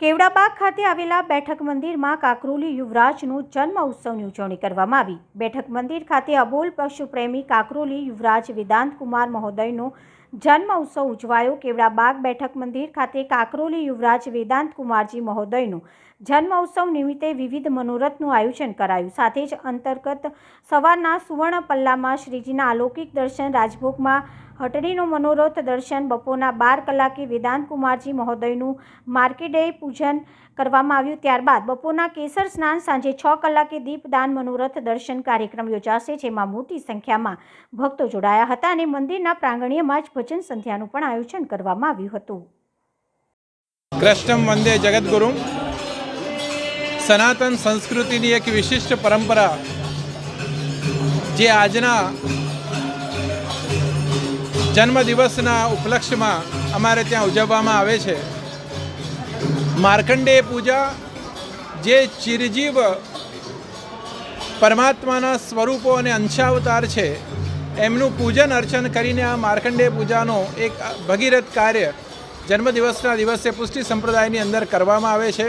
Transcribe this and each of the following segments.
કેવડાબાગ ખાતે આવેલા બેઠક મંદિરમાં કાકરોલી યુવરાજનો જન્મ ઉત્સવની ઉજવણી કરવામાં આવી. બેઠક મંદિર ખાતે અબોલ પશુપ્રેમી કાકરોલી યુવરાજ વેદાંત કુમાર મહોદયનો જન્મ ઉત્સવ ઉજવાયો. કેવડાબાગ બેઠક મંદિર ખાતે કાકરોલી યુવરાજ વેદાંત કુમારજી મહોદયનો જન્મ ઉત્સવ નિમિત્તે વિવિધ મનોરથનું આયોજન કરાયું. સાથે જ અંતર્ગત સવારના સુવર્ણ પલ્લામાં શ્રીજીના અલૌકિક દર્શન રાજભોગમાં હટડીનો મનોરથ દર્શન બપોરના બાર કલાકે વેદાંત કુમારજી મહોદયનું માર્કેડે પૂજન કરવામાં આવ્યું. ત્યારબાદ બપોરના કેસર સ્નાન સાંજે છ કલાકે દીપદાન મનોરથ દર્શન કાર્યક્રમ યોજાશે, જેમાં મોટી સંખ્યામાં ભક્તો જોડાયા હતા અને મંદિરના પ્રાંગણ્યમાં જ ભજન સંધ્યાનું પણ આયોજન કરવામાં આવ્યું હતું. કૃષ્ણમ વંદે જગદગુરુ સનાતન સંસ્કૃતિની એક વિશિષ્ટ પરંપરા જે આજના જન્મદિવસના ઉપલક્ષ્યમાં અમારે ત્યાં ઉજવવામાં આવે છે. માર્કંડેય પૂજા, જે ચિરજીવ પરમાત્માના સ્વરૂપો અને અંશાવતાર છે, એમનું પૂજન અર્ચન કરીને આ માર્કંડેય પૂજાનો એક ભગીરથ કાર્ય જન્મદિવસના દિવસે પુષ્ટિ સંપ્રદાયની અંદર કરવામાં આવે છે.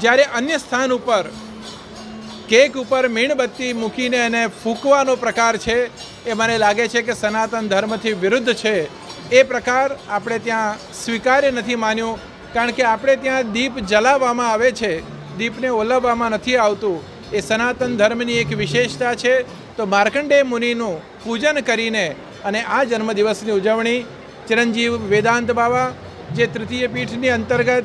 જ્યારે અન્ય સ્થાન ઉપર કેક ઉપર મીણબત્તી મૂકીને એને ફૂંકવાનો પ્રકાર છે, એ મને લાગે છે કે સનાતન ધર્મથી વિરુદ્ધ છે. એ પ્રકાર આપણે ત્યાં સ્વીકાર્ય નથી માન્યો, કારણ કે આપણે ત્યાં દીપ જલાવવામાં આવે છે. દીપને ઓલવવામાં નથી આવતું. એ સનાતન ધર્મની એક વિશેષતા છે. તો માર્કંડેય મુનિનું પૂજન કરીને અને આ જન્મદિવસની ઉજવણી ચિરંજીવ વેદાંત બાબા જે તૃતીય પીઠની અંતર્ગત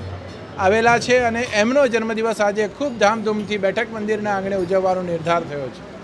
આવેલા છે અને એમનો જન્મદિવસ આજે ખૂબ ધામધૂમથી બેઠક મંદિરના આંગણે ઉજવવાનો નિર્ધાર થયો છે.